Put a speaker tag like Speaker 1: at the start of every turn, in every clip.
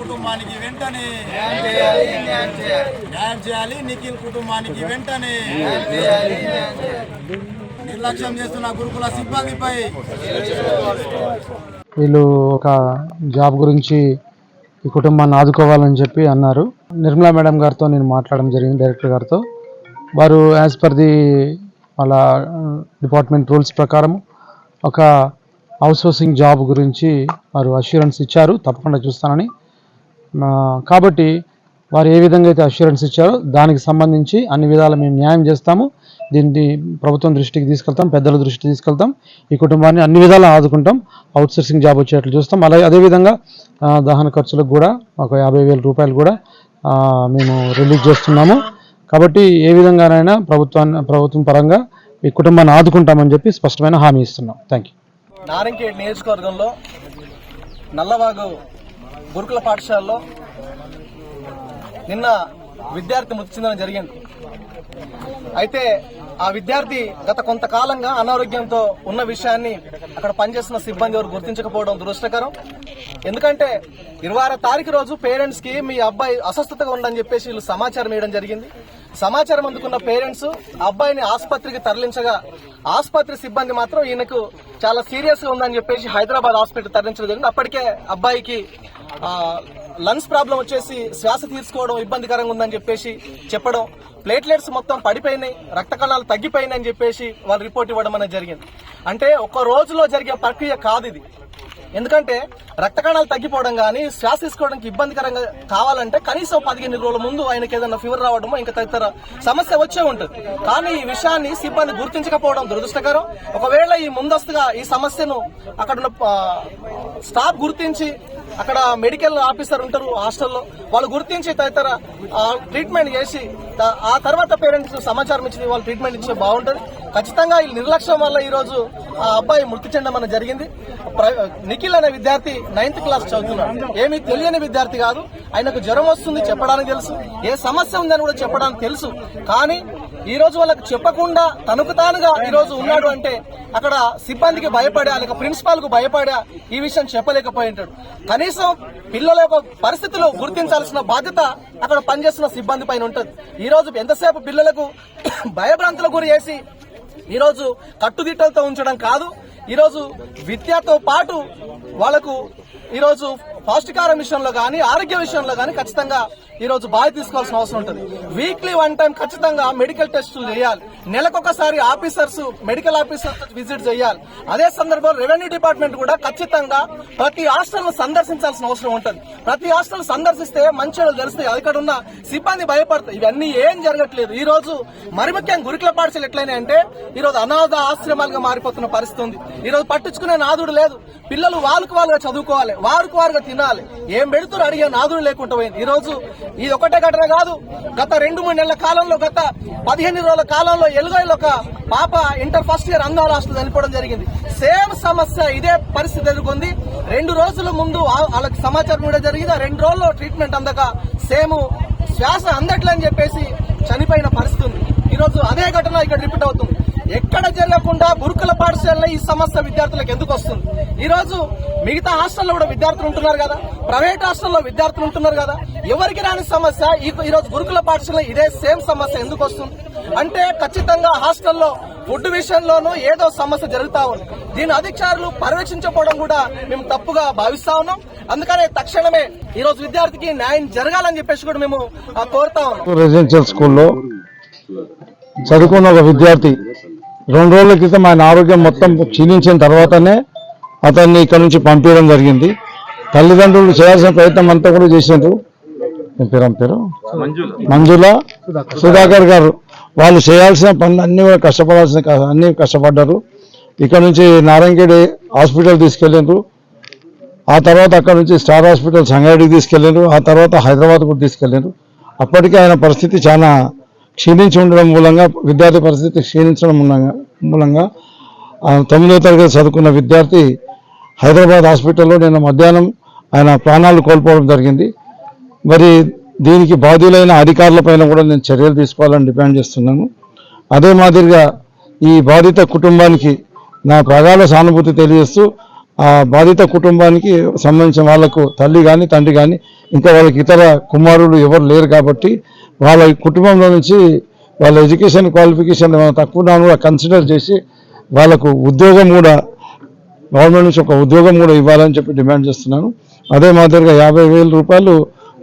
Speaker 1: కుటుంబానికి వెంటనే
Speaker 2: న్యాయం చేయాలి చేయాలి.
Speaker 1: చేయాలి నిఖిల్ కుటుంబానికి వెంటనే
Speaker 2: చేయాలి చేయాలి.
Speaker 1: నిర్లక్ష్యం చేస్తున్న గురుకుల సిబ్బందిపై
Speaker 3: వీళ్ళు ఒక జాబ్ గురించి ఈ కుటుంబాన్ని ఆదుకోవాలని చెప్పి అన్నారు. నిర్మలా మేడం గారితో నేను మాట్లాడడం జరిగింది డైరెక్టర్ గారితో. వారు యాజ్ పర్ ది వాళ్ళ డిపార్ట్మెంట్ రూల్స్ ప్రకారం ఒక అవుట్సోర్సింగ్ జాబ్ గురించి వారు అష్యూరెన్స్ ఇచ్చారు. తప్పకుండా చూస్తానని. కాబట్టి వారు ఏ విధంగా అయితే అష్యూరెన్స్ ఇచ్చారో దానికి సంబంధించి అన్ని విధాలు మేము న్యాయం చేస్తాము. దీన్ని ప్రభుత్వం దృష్టికి తీసుకెళ్తాం పెద్దల దృష్టికి తీసుకెళ్తాం. ఈ కుటుంబాన్ని అన్ని విధాలా ఆదుకుంటాం. అవుట్సోర్సింగ్ జాబ్ వచ్చేట్లు చూస్తాం. అలాగే అదేవిధంగా దహన ఖర్చులకు కూడా ఒక యాభై వేల రూపాయలు కూడా మేము రిలీజ్ చేస్తున్నాము. కాబట్టి ఏ విధంగానైనా ప్రభుత్వాన్ని ప్రభుత్వం పరంగా ఈ కుటుంబాన్ని ఆదుకుంటామని చెప్పి స్పష్టమైన హామీ ఇస్తున్నాం. థ్యాంక్ యూ
Speaker 4: నారంకేడ్ నియోజకవర్గంలో నల్లవాగు గురుకుల పాఠశాలలో నిన్న విద్యార్థి మృతి చెందడం జరిగింది. అయితే ఆ విద్యార్థి గత కొంతకాలంగా అనారోగ్యంతో ఉన్న విషయాన్ని అక్కడ పనిచేస్తున్న సిబ్బంది ఎవరు గుర్తించకపోవడం దురదృష్టకరం. ఎందుకంటే ఇరవై ఆరో తారీఖు రోజు పేరెంట్స్కి మీ అబ్బాయి అస్వస్థతగా ఉందని చెప్పేసి వీళ్ళు సమాచారం ఇవ్వడం జరిగింది. సమాచారం అందుకున్న పేరెంట్స్ అబ్బాయిని ఆసుపత్రికి తరలించగా ఆసుపత్రి సిబ్బంది మాత్రం ఈయనకు చాలా సీరియస్గా ఉందని చెప్పేసి హైదరాబాద్ హాస్పిటల్ తరలించడం జరిగింది. అప్పటికే అబ్బాయికి లంగ్స్ ప్రాబ్లం వచ్చేసి శ్వాస తీసుకోవడం ఇబ్బందికరంగా ఉందని చెప్పేసి చెప్పడం. ప్లేట్లెట్స్ మొత్తం పడిపోయినాయి రక్త కణాలు తగ్గిపోయినాయి అని చెప్పేసి వాళ్ళు రిపోర్ట్ ఇవ్వడం అనేది జరిగింది. అంటే ఒక రోజులో జరిగే ప్రక్రియ కాదు ఇది. ఎందుకంటే రక్త కణాలు తగ్గిపోవడం కానీ శ్వాస తీసుకోవడానికి ఇబ్బందికరంగా కావాలంటే కనీసం పదిహేను రోజుల ముందు ఆయనకి ఏదైనా ఫీవర్ రావడమో ఇంకా తదితర సమస్య వచ్చే ఉంటుంది. కానీ ఈ విషయాన్ని సిబ్బంది గుర్తించకపోవడం దురదృష్టకరం. ఒకవేళ ఈ ముందస్తుగా ఈ సమస్యను అక్కడ స్టాఫ్ గుర్తించి అక్కడ మెడికల్ ఆఫీసర్ ఉంటారు హాస్టల్లో వాళ్ళు గుర్తించి తదితర ట్రీట్మెంట్ చేసి ఆ తర్వాత పేరెంట్స్ సమాచారం ఇచ్చి వాళ్ళు ట్రీట్మెంట్ ఇచ్చే బాగుంటుంది. ఖచ్చితంగా ఈ నిర్లక్ష్యం వల్ల ఈరోజు ఆ అబ్బాయి మృతి చెందమని జరిగింది. నిఖిల్ అనే విద్యార్థి నైన్త్ క్లాస్ చదువుతున్నాడు. ఏమీ తెలియని విద్యార్థి కాదు. ఆయనకు జ్వరం వస్తుంది చెప్పడానికి తెలుసు. ఏ సమస్య ఉందని కూడా చెప్పడానికి తెలుసు. కానీ ఈ రోజు వాళ్ళకు చెప్పకుండా తనకు తానుగా ఈ రోజు ఉన్నాడు అంటే అక్కడ సిబ్బందికి భయపడా లేక ప్రిన్సిపాల్కు భయపడా ఈ విషయం చెప్పలేకపోయి ఉంటాడు కనీసం పిల్లల యొక్క పరిస్థితులు గుర్తించాల్సిన బాధ్యత అక్కడ పనిచేస్తున్న సిబ్బంది పైన ఉంటుంది. ఈ రోజు ఎంతసేపు పిల్లలకు భయభ్రాంతులకు గురి చేసి ఈరోజు కట్టుదిట్టలతో ఉంచడం కాదు. ఈరోజు విద్యతో పాటు వాళ్ళకు ఈరోజు పౌష్టికార పౌష్టికారం విషయంలో కానీ ఆరోగ్య విషయంలో కానీ ఖచ్చితంగా ఈ రోజు బాధ్యత తీసుకోవాల్సిన అవసరం ఉంటుంది. వీక్లీ వన్ టైం ఖచ్చితంగా మెడికల్ టెస్టులు చేయాలి. నెలకొకసారి ఆఫీసర్స్ మెడికల్ ఆఫీసర్స్ విజిట్ చేయాలి. అదే సందర్భంలో రెవెన్యూ డిపార్ట్మెంట్ కూడా ఖచ్చితంగా ప్రతి హాస్టల్ సందర్శించాల్సిన అవసరం ఉంటుంది. ప్రతి హాస్టల్ సందర్శిస్తే మంచి తెలుస్తాయి. అక్కడ ఉన్న సిబ్బంది భయపడతాయి ఇవన్నీ ఏం జరగట్లేదు. ఈ రోజు మరి ముఖ్యంగా గురుకుల పాఠశాల ఎట్లయినా అంటే ఈ రోజు అనాథ ఆశ్రమాలుగా మారిపోతున్న పరిస్థితి ఉంది. ఈ రోజు పట్టించుకునే నాదుడు లేదు. పిల్లలు వాళ్ళకు వాళ్ళుగా చదువుకోవాలి. వారికి వారుగా తినాలి. ఏం పెడుతున్నారు? అడిగే నాదుడు లేకుండా పోయింది. ఈ రోజు ఇది ఒకటే ఘటన కాదు. గత రెండు మూడు నెలల కాలంలో గత పదిహేను రోజుల కాలంలో ఎలుగైలో ఒక పాప ఇంటర్ ఫస్ట్ ఇయర్ అంగా హాస్టల్ చనిపోవడం జరిగింది. సేమ్ సమస్య ఇదే పరిస్థితి ఎదుర్కొంది. రెండు రోజుల ముందు వాళ్ళకి సమాచారం కూడా జరిగింది. రెండు రోజుల్లో ట్రీట్మెంట్ అందక సేమ్ శ్వాస అందట్లని చెప్పేసి చనిపోయిన పరిస్థితి ఉంది. ఈరోజు అదే ఘటన ఇక్కడ రిపీట్ అవుతుంది. ఎక్కడ జరగకుండా గురుకుల పాఠశాలలో ఈ సమస్య విద్యార్థులకు ఎందుకు వస్తుంది? ఈరోజు మిగతా హాస్టల్లో కూడా విద్యార్థులు ఉంటున్నారు కదా? ప్రైవేట్ హాస్టల్లో విద్యార్థులు ఉంటున్నారు కదా? ఎవరికి రాని సమస్య ఈరోజు గురుకుల పాఠశాలలో ఇదే సేమ్ సమస్య ఎందుకు వస్తుంది? అంటే ఖచ్చితంగా హాస్టల్లో ఫుడ్ విషయంలోనూ ఏదో సమస్య జరుగుతా ఉంది. దీని అధికారులు పర్యవేక్షించకపోవడం కూడా మేము తప్పుగా భావిస్తా ఉన్నాం. అందుకనే తక్షణమే ఈ రోజు విద్యార్థికి న్యాయం జరగాలని చెప్పేసి కూడా మేము ఆ, కోరుతా ఉన్నాం.
Speaker 3: రెసిడెన్షియల్ స్కూల్లో చదువుకున్న ఒక విద్యార్థి రెండు రోజుల క్రితం ఆయన ఆరోగ్యం మొత్తం క్షీణించిన తర్వాతనే అతన్ని ఇక్కడ నుంచి పంపించడం జరిగింది. తల్లిదండ్రులు చేయాల్సిన ప్రయత్నం అంతా కూడా చేసిండ్రు పేరు పేరు? మంజుల. సుధాకర్ గారు. వాళ్ళు చేయాల్సిన పనులు అన్ని కూడా కష్టపడాల్సిన అన్నీ అన్ని కష్టపడ్డారు. ఇక్కడ నుంచి నారాయణగేడి హాస్పిటల్ తీసుకెళ్ళారు ఆ తర్వాత అక్కడ నుంచి స్టార్ హాస్పిటల్ సంగారెడ్డికి తీసుకెళ్ళారు ఆ తర్వాత హైదరాబాద్ కూడా తీసుకెళ్ళారు అప్పటికే ఆయన పరిస్థితి చాలా క్షీణించి ఉండడం మూలంగా విద్యార్థి పరిస్థితి క్షీణించడం మూలంగా తొమ్మిదో తరగతి చదువుకున్న విద్యార్థి హైదరాబాద్ హాస్పిటల్లో నిన్న మధ్యాహ్నం ఆయన ప్రాణాలు కోల్పోవడం జరిగింది. మరి దీనికి బాధ్యులైన అధికారులపైన కూడా నేను చర్యలు తీసుకోవాలని డిపెండ్ చేస్తున్నాను. అదే మాదిరిగా ఈ బాధిత కుటుంబానికి నా ప్రగాఢ సానుభూతి తెలియజేస్తూ ఆ బాధిత కుటుంబానికి సంబంధించిన వాళ్ళకు తల్లి కానీ తండ్రి కానీ ఇంకా వాళ్ళకి ఇతర కుమారులు ఎవరు లేరు కాబట్టి వాళ్ళ కుటుంబంలో నుంచి వాళ్ళ ఎడ్యుకేషన్ క్వాలిఫికేషన్ తక్కువ ఉన్నా కూడా కన్సిడర్ చేసి వాళ్ళకు ఉద్యోగం కూడా గవర్నమెంట్ నుంచి ఒక ఉద్యోగం కూడా ఇవ్వాలని చెప్పి డిమాండ్ చేస్తున్నాను. అదే మాదిరిగా యాభై రూపాయలు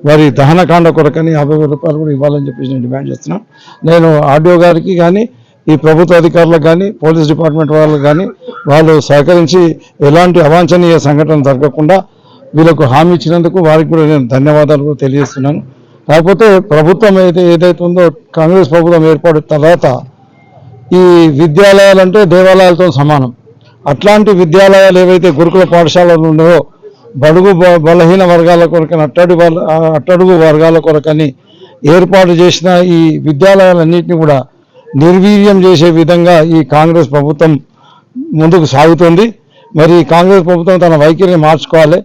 Speaker 3: వారి దహనకాండ కొరకని యాభై వేల రూపాయలు కూడా ఇవ్వాలని చెప్పేసి నేను డిమాండ్ చేస్తున్నాను. నేను ఆర్డీఓ గారికి కానీ ఈ ప్రభుత్వ అధికారులకు కానీ పోలీస్ డిపార్ట్మెంట్ వాళ్ళకి కానీ వాళ్ళు సహకరించి ఎలాంటి అవాంఛనీయ సంఘటన జరగకుండా వీళ్ళకు హామీ ఇచ్చినందుకు వారికి కూడా నేను ధన్యవాదాలు కూడా తెలియజేస్తున్నాను. కాకపోతే ప్రభుత్వం ఏదైతే ఏదైతే ఉందో కాంగ్రెస్ ప్రభుత్వం ఏర్పడిన తర్వాత ఈ విద్యాలయాలు అంటే దేవాలయాలతో సమానం. అట్లాంటి విద్యాలయాలు ఏవైతే గురుకుల పాఠశాలలు ఉన్నాయో బడుగు బ- బలహీన వర్గాల కొరకని అట్టడు అట్టడుగు వర్గాల కొరకని ఏర్పాటు చేసిన ఈ విద్యాలయాలన్నింటినీ కూడా నిర్వీర్యం చేసే విధంగా ఈ కాంగ్రెస్ ప్రభుత్వం ముందుకు సాగుతుంది. మరి ఈ కాంగ్రెస్ ప్రభుత్వం తన వైఖరిని మార్చుకోవాలి.